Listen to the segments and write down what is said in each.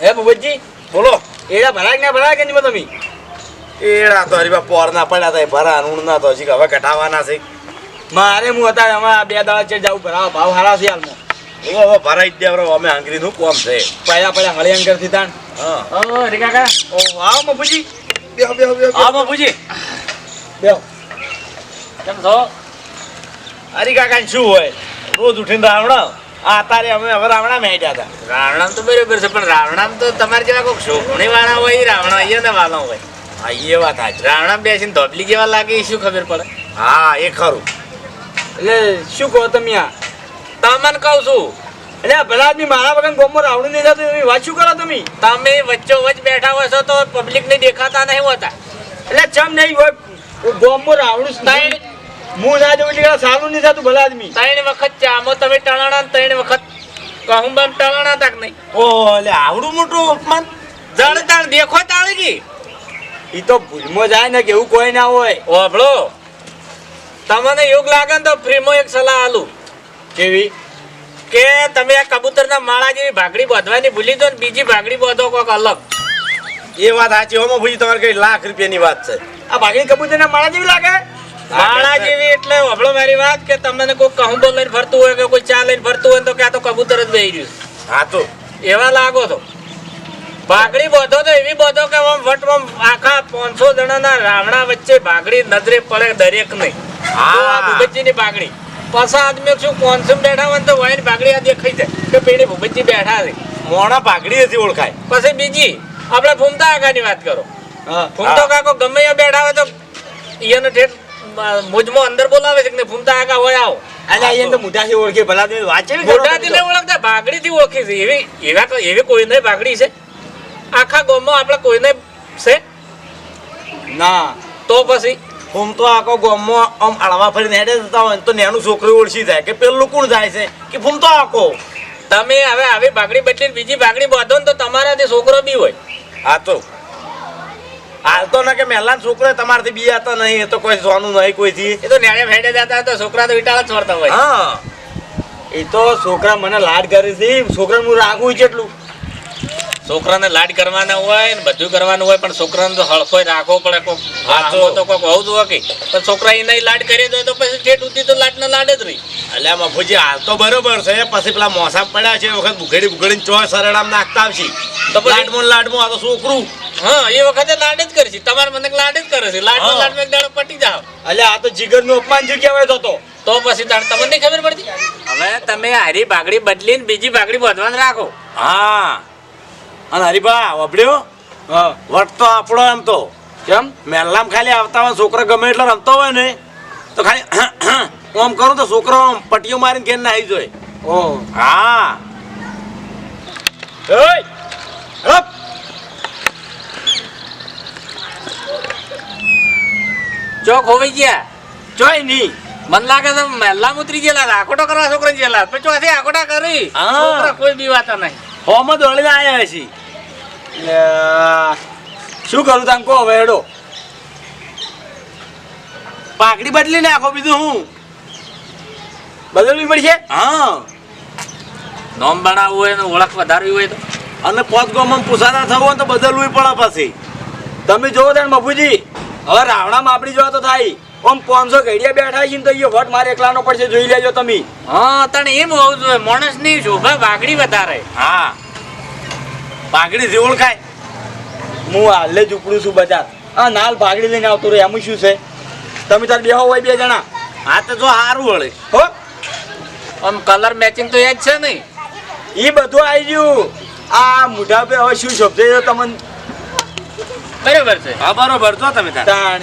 હે ભૂપતજી બોલો. એડા ભરાય ના ભરાય કે નહીં તમે? એડા તો હરીબા પોર ના પડ્યા હતા ભરા અનુણ ના તો હજી હવે કઢાવાના છે. મારે હું અત્યારે હમણાં બે દાડા છે જાવ ભરાવા. ભાવ હારા છે હાલમાં. હવે ભરાઈ જ દે અમે આંગળી નું કોમ છે. પહેલા પહેલા હળી થી તાણ. હા. રે કાકા. ઓ આવો મફુજી બેહો બેહો બેહો આવો મફુજી બેહો. કેમ છો? હરી કાકા શું હોય? રોજ ઉઠીને રાવણા આ તારે અમે હવે રાવણા મેડ્યા હતા. રાવણા તો બરોબર છે પણ રાવણામ તો તમારે જેવા કોઈ શોભણી વાળા હોય રાવણા અહીંયા ને વાળા હોય. હા એ વાત સાચી રાવણા બેસીને ધોબલી કેવા લાગે શું ખબર પડે? હા એ ખરું. એટલે શું કહો તમે આ? તમને કહું છું. એટલે ભલા આદમી મારા વગર ગોમમાં રાવણું નહીં થતું એવી વાત શું કરો તમે? તમે વચ્ચો વચ્ચે બેઠા હોય છો તો પબ્લિક ને દેખાતા નહીં હોતા. એટલે ચમ નહીં હોય ગોમમાં રાવણું ત્રણ હું ના જવું એટલે સારું નહીં થતું ભલા આદમી. ત્રણ વખત ચામો તમે ટણાણા ને ત્રણ વખત કહું બામ ટણાણા તક નહીં? ઓ એટલે આવડું મોટું અપમાન? જળ તાણ દેખો તાળી કી. ઈ તો ભૂલમાં જાય ને કે એવું કોઈ ના હોય. ઓભળો તમને યોગ લાગે ને તો ફ્રીમાં એક સલાહ આલું. કેવી? કે તમે આ કબૂતરના માળા જેવી ભાગડી બાંધવાની ભૂલી દો ને બીજી ભાગડી બાંધો કોક અલગ. એ વાત સાચી હોમાં ભૂજી તમારે કઈ લાખ રૂપિયાની વાત છે. આ ભાગી કબૂતરના માળા જેવી લાગે? માળા જેવી એટલે વભળો મારી વાત કે તમને કોઈ કહુંબો લઈને ફરતું હોય કે કોઈ ચા લઈને ફરતું હોય તો કે તો કબૂતર જ બેહી રહ્યું હા તો. એવા લાગો તો ભાગડી બોધો તો એવી બોધો કે આમ આખા પાંચસો જણાના રાવણા વચ્ચે ભાગડી નજરે પડે દરેક નહીં. હા. ભૂપતજીની પાછા આદમી શું કોન્સમ બેઠા હોય તો વાઈન ભાગડી આ દેખાઈ જાય કે પેલી ભૂપતજી બેઠા છે. મોણા બાગડી હતી ઓળખાય. પછી બીજી આપણે ફૂમતા કાકાની વાત કરો. ફૂમતો કાકો ગમે બેઠા હોય તો ઈયાને ઠેઠ મુજમાં અંદર બોલાવે છે કે ભૂમતા આગા હોય આવો. એટલે અહીંયા તો મોઢાથી ઓળખે ભલા વાત મોઢાથી નહીં ઓળખતા ભાગડીથી ઓળખે છે. એવી એવા તો- એવી કોઈ નહીં ભાગડી છે. આખા ગામમાં આપણે કોઈને છે. ના. તો પછી? હું તો આખો ગામમાં આમ અળવા ફરીને હેડે જતા હોય તો નેનું છોકરી ઓળખી જાય. કે પેલું કોણ જાય છે? કે ફૂમ તો આખો. તમે હવે આવી ભાગડી બદલીને બીજી ભાગડી બાંધો ને તો તમારાથી છોકરો બી હોય. હા તો. હાલ તો ના કે મહેલા છોકરો તમારાથી બિયાતા નહીં એ તો કોઈ સોનું નહીં કોઈથી. એ તો નેડે ફેડે જતા તો છોકરા તો વિટાળા જ છોડતા હોય. હા. એ તો છોકરા મને લાડ કરે છે. છોકરાને હું રાખું કેટલું? છોકરાને લાડ કરવાના હોય ને બધું કરવાનું હોય પણ છોકરાને તો હળફોય રાખવો પડે કોક. હા તો. કોક હોવું જ કે. પણ છોકરા એને લાડ કરી દો તો પછી ઠેઠ ઉધી તો લાડ લાડ જ રહી. એટલે મફુજી હાલ તો બરોબર છે. પછી પેલા મોસા પડ્યા છે વખત ભૂખેડી બુઘેડી ચોય સરળામ નાખતા આવશે. તો લાડમો લાડમો આ તો છોકરું. હા એ વખતે લાડ જ કરે છે તમારે મને લાડ જ કરે છે. લાડ. લાડ એક દાડો પટી જાવ એટલે આ તો જીગરનું અપમાન જે કહેવાય તો પછી તાર તમને નહીં ખબર પડતી? હવે તમે હારી ભાગડી બદલીને બીજી ભાગડી બાંધવાનું રાખો. હા. અને હરીબા વબડ્યો હા. તો આપણો એમ તો. કેમ? મહેલામ ખાલી આવતા હોય છોકરો ગમે એટલે રમતો હોય ને તો ખાલી આમ કરું તો છોકરો આમ પટીઓ મારીને ઘેર નાહી જોય. જોઈએ ઓ. હા. હપ! ચોક હોવી ગયા. ચોય નહીં. મન લાગે છે મહેલા ઉતરી ગયેલા. આકોટો કરવા છોકરા ગયેલા પછી ચોથી આકોટા કરી. હા. છોકરા કોઈ બીવાતા નહીં. હોમ દોડીને આવ્યા છે શું કરું તમે કહો હવે હેડો. પાકડી બદલી નાખો બીજું હું. બદલવી પડશે? હા. નોમ બનાવવું હોય ને ઓળખ વધારવી હોય તો. અને પોત ગોમાં પૂછાતા થવું હોય તો બદલવું પડે પછી. તમે જોવો ત્યાં મફુજી હવે રાવણામાં આપણી જોવા તો થાય. ઓમ પાંચસો ઘડિયા બેઠા છે ને તો એ વટ મારે એકલાનો પડશે જોઈ લેજો તમે. હા તને એમ હોવું જોઈએ માણસની શોભા બાગડી વધારે. હા. પાઘડી જે ઓળખાય હું હાલે જ ઉપડું છું બજાર આ નાલ ભાગડી લઈને આવતો રહે એમ શું છે? તમે તાર બેહો હોય બે જણા. હા તો જો સારું વળે. હો. આમ કલર મેચિંગ તો એ જ છે નહીં એ બધું આવી ગયું. આ મોઢા પે હવે શું છે તમને બરાબર છે. હા બરોબર. જો તમે તાણી. તાણ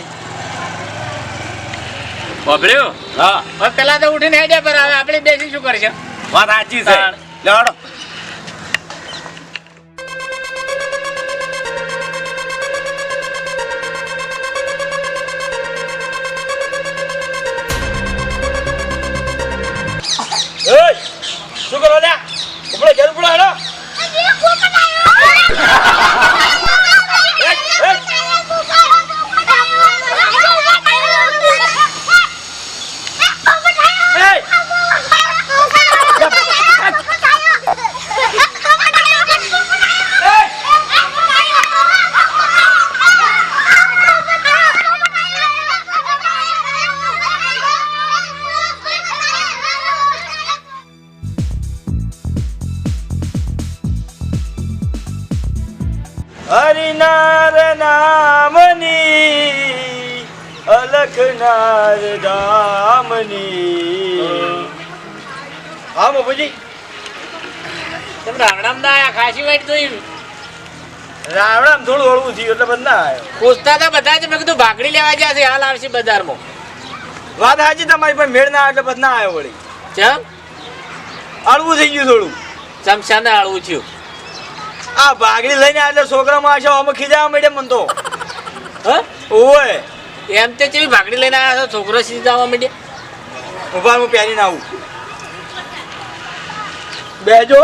હા. પેલા તો ઉઠીને હેડ્યા પર હવે આપણે બેસી શું કરશે? વાત સાચી છે. લેવાડો. હરિનાર નામની અલખનાર ધામની. હા બાપુજી. તમે રાવણામ ના આયા ખાસી વાઈટ જોયું રાવણામ થોડું હળવું થયું એટલે બધા ના આવ્યો પૂછતા હતા બધા જ મેં કીધું ભાગડી લેવા ગયા છે હાલ આવશે બજારમાં. વાત સાચી તમારી પણ મેળ ના એટલે બધા ના આવ્યો વળી. ચમ? હળવું થઈ ગયું થોડું. ચમચાને આળવું થયું? આ ભાગડી લઈને આવ્યા છોકરા છોકરામાં આશા અમે ખીજા માંડ્યા મન તો. હા? ઓય એમ તે ચેવી ભાગડી લઈને આવ્યા છો? છોકરો સીધા માંડ્યા ઊભા હું પહેરીને આવું. બેજો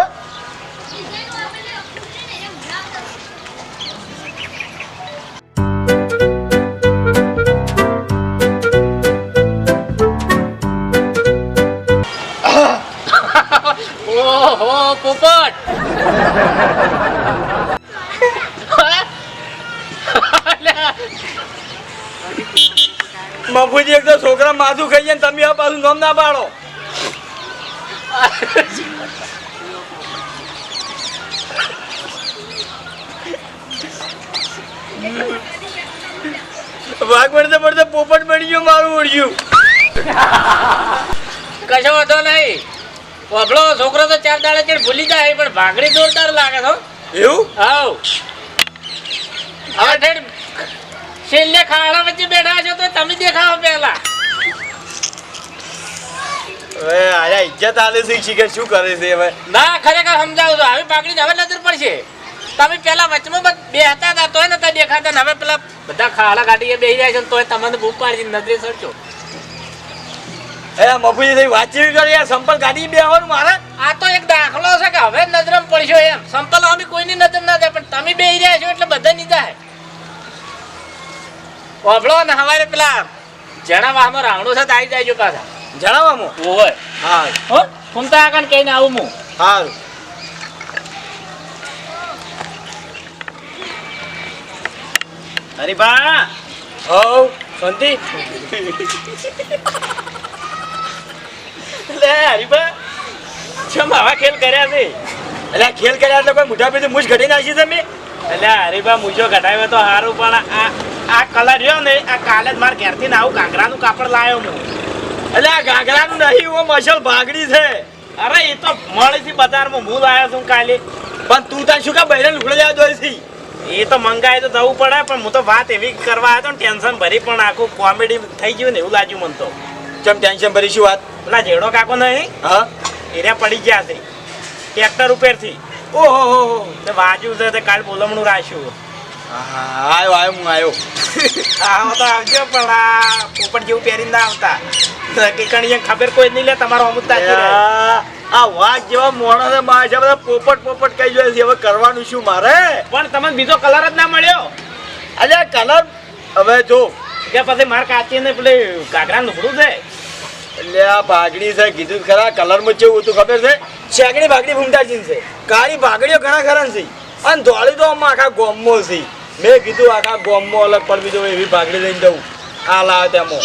ઓહો પોપટ. મફુજી એક તો છોકરા માથું ખાઈએ તમે આ પાછું નામ ના પાડો. વાઘ પડતે પડતે પોપટ બની ગયો, મારું ઉડ્યું. કશો વાંધો નહીં. વગડો છોકરો તો ચાર દાડે ચડ ભૂલી જાય પણ ભાગડી જોરદાર લાગે છો એવું? હાઉ. હવે ઠેડ છેલ્લે ખાડા વચ્ચે બેઠા છો તો તમે દેખાવ પહેલા. હવે આયા ઇજ્જત આલે છે કે શું કરે છે હવે? ના ખરેખર સમજાવું આવી પાકડી હવે નજર પડશે. તમે પેલા વચમાં બેહતા હતા તોય નતા દેખાતા. હવે પેલા બધા ખાડા કાઢીએ બેસી જાય છે તોય તમને ભૂખ પાડી નજરે સરજો. એ મફુજી થઈ વાતચીત કરી યાર સંપલ ગાડી બે આવવાનું મારે? આ તો એક દાખલો છે કે હવે નજરમ પડશો એમ. સંપલ અમે કોઈની નજર ના જાય પણ તમે બેહી રહ્યા છો એટલે બધા ની જાય. ઓભળો ને હવારે પેલા જણાવવા વાહમાં રાવણો સાથે આવી જાય પાછા. જણાવવામાં ઓય. હા. હો ફૂમતા આગળ કહીને આવું હું. સારું અરે બા હવ શાંતિ. લે હરીબા ચમ આવા ખેલ કર્યા છે? એટલે ખેલ કર્યા એટલે કોઈ મોઢા પેથી મૂછ ઘટી નાખી તમે એટલે હરીબા મૂછો ઘટાવ્યો તો સારું પણ આ આ કલર રહ્યો ને આ કાલે જ મારા ઘેરથી ને આવું ઘાઘરાનું કાપડ લાવ્યો હું. એટલે આ ઘાઘરાનું નહીં ઓ મસલ ભાગડી છે. અરે એ તો મળીથી બજારમાં હું લાવ્યો છું કાલે. પણ તું તાર શું કા બહેરે જવા દોય છે? એ તો મંગાય તો જવું પડે પણ હું તો વાત એવી કરવા આવ્યો ને ટેન્શન ભરી પણ આખું કોમેડી થઈ ગયું ને એવું લાગ્યું મને તો. ચમ ટેન્શન ભરી શું વાત? પેલા જેડો કાકો નહીં? હા? એરિયા પડી ગયા છે. ટ્રેક્ટર ઉપરથી. ઓહો હો હો. તે વાજુ છે તે કાલ બોલમણું રાખ્યું આયો આયો હું આયો આવો તો આવજો પણ આ પોપટ જેવું પહેરીને ના આવતા. કે ખબર કોઈ નહીં લે તમારો અમુક તાજી આ વાત જેવા મોણા મારા છે બધા પોપટ પોપટ કઈ જોઈએ છે હવે કરવાનું શું મારે? પણ તમને બીજો કલર જ ના મળ્યો? અરે કલર હવે જો. કે પછી મારે કાચી ને પેલી ઘાઘરા લુગડું છે? એટલે આ ભાગડી છે કીધું ખરા કલરમાં કેવું હતું ખબર છે? શેકડી ભાગડી ભૂમતાજી છે. કાળી ભાગડીઓ ઘણા ખરા છે. અને ધોળી તો આમાં આખા ગોમો છે. મેં કીધું આખા ગોમો અલગ પડવી દો એવી ભાગડી લઈને જવું આ લાવે તેમાં.